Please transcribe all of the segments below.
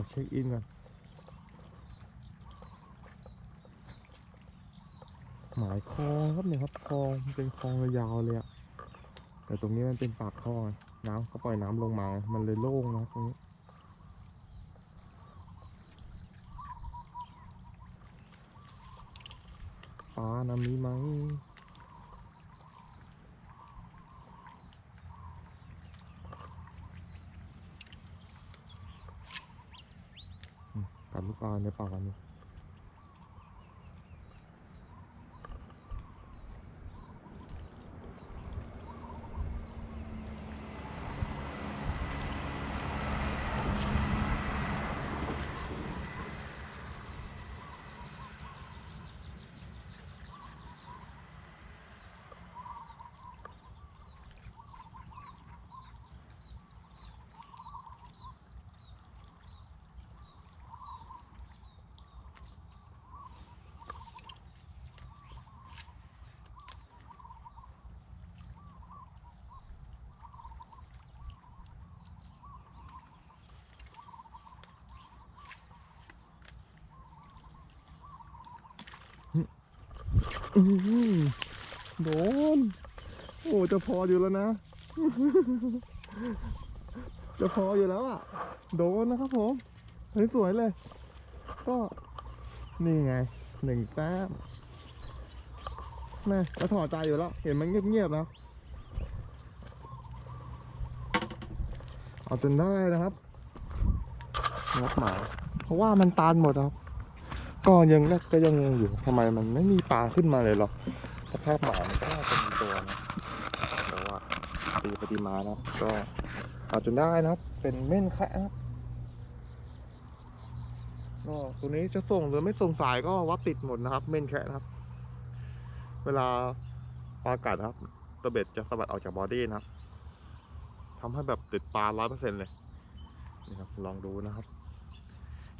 อเช็คอินก่อนหมายคลองครับเนี่ยครับคลองเป็นคลองยาวเลยอะแต่ตรงนี้มันเป็นปากคลองน้ำเขาปล่อยน้ำลงมา มันเลยโล่งนะตรงนี้ปลาน้ำมีไหมอื มกัดลูกปลาในปากกันนี่ อื้อหือโดน โอ้จะพออยู่แล้วนะ จะพออยู่แล้วอะ โดนนะครับผมเฮ้ยสวยเลย ก็ นี่ไงหนึ่งแต้มแม่ก็ถอดใจอยู่แล้ว เห็นมันเงียบๆแล้วเอาจนได้นะครับงับหมายเพราะว่ามันตานหมดครับ ก็ยังแรกก็ยังงงอยู่ทำไมมันไม่มีปลาขึ้นมาเลยหรอสภาพหมายมันก็น่าจะมีตัวนะแต่ว่าตีปตีมานะครับก็เอาจนได้นะครับ เป็นเม่นแคะนะครับก็ตัวนี้จะส่งหรือไม่ส่งสายก็วัดติดหมดนะครับ เม่นแคะนะครับ เวลาปลากัดนะครับตะเบ็ดจะสะบัดออกจากบอดี้นะครับทำให้แบบติดปลาร้อยเปอร์เซ็นต์เลยนี่ครับลองดูนะครับ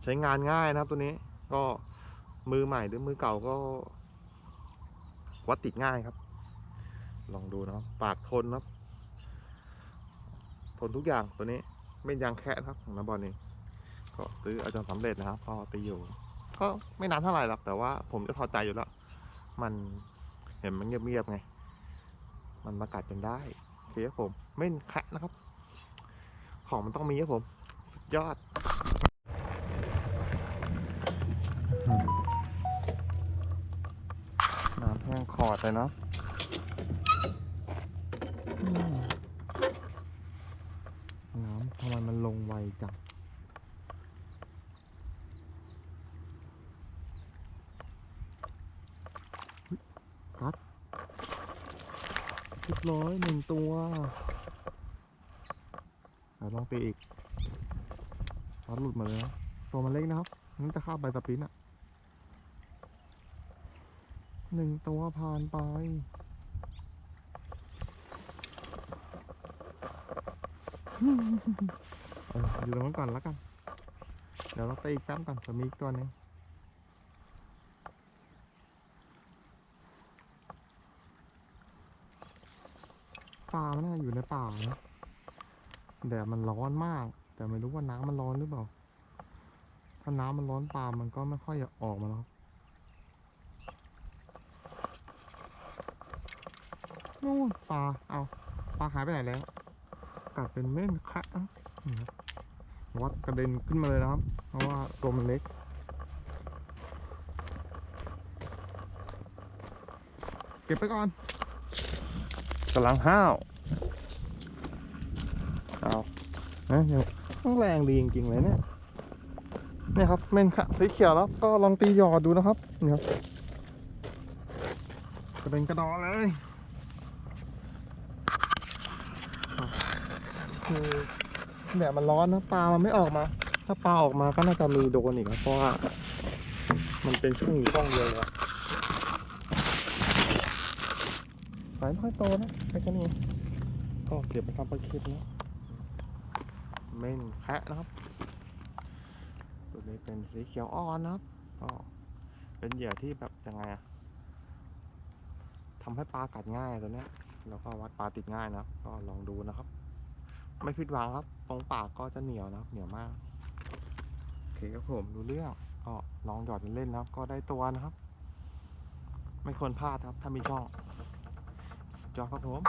ใช้งานง่ายนะครับตัวนี้ ก็มือใหม่หรือมือเก่าก็ วัดติดง่ายครับ ลองดูนะครับปากทนนะครับ ทนทุกอย่างตัวนี้ไม่ยางแคะครับของน้ำบอลนี่ก็ซื้ออาจารย์สำเร็จนะครับก็ตีอยู่ ก็ไม่นานเท่าไหร่หรอกแต่ว่าผมจะถอใจอยู่แล้ว มันเห็นมันเงียบๆไง มันมากัดจนได้โอเคครับผม ไม่แคะนะครับ ของมันต้องมีครับผม สุดยอด น้ำแห้งขอดเลยเนาะน้ำทำไมมันลงไวจังกัดเรียบร้อยหนึ่งตัวลองตีอีกช็อตหลุดมาเลยนะตัวมันเล็กนะครับนั่นจะข้าใบสปินต์อะ หนึ่งตัวผ่านไปอยู่ตรงนั้นก่อนแล้วกัน เดี๋ยวเราตีอีกแป๊บก่อนจะมีอีกตัวหนึงปลามันน่าอยู่ในป่านะแดดมันร้อนมาก แต่ไม่รู้ว่าน้ำมันร้อนหรือเปล่า ถ้าน้ำมันร้อนปลามันก็ไม่ค่อยออกมาแล้ว นู่นปลา เอาปลาหายไปไหนแล้วกัดเป็นเม่นคะวัดกระเด็นขึ้นมาเลยนะครับ เพราะว่าตัวมันเล็ก เก็บไปก่อนกำลังห้าว เอานะยังต้องแรงดีจริงๆเลยเนี่ยเนี่ยครับเม่นคะสีเขียวแล้วก็ลองตีหยอดดูนะครับนี่ครับกระเด็นกระดอเลย คือแดดมันร้อนนะปลามันไม่ออกมา ถ้าปลาออกมาก็น่าจะมีโดนอีกนะเพราะว่ามันเป็นช่วงอยู่ช่องเดียวเลยอะสายไม่ค่อยโตนะแค่แค่นี้ก็เก็บไปทำปลาเค็มนะเม่นแคะนะครับ ตัวนี้เป็นสีเขียวอ่อนนะครับก็เป็นเหยื่อที่แบบยังไงอะทำให้ปลากัดง่ายตัวเนี้ยแล้วก็วัดปลาติดง่ายนะก็ลองดูนะครับ ไม่ผิดหวังครับ ตรงปากก็จะเหนียวนะครับ เหนียวมากเคครับผมดูเรื่องก็ลองหยอดเล่นๆนะครับ ก็ได้ตัวนะครับ ไม่ควรพลาดครับ ถ้ามีช่องสุดยอดครับผม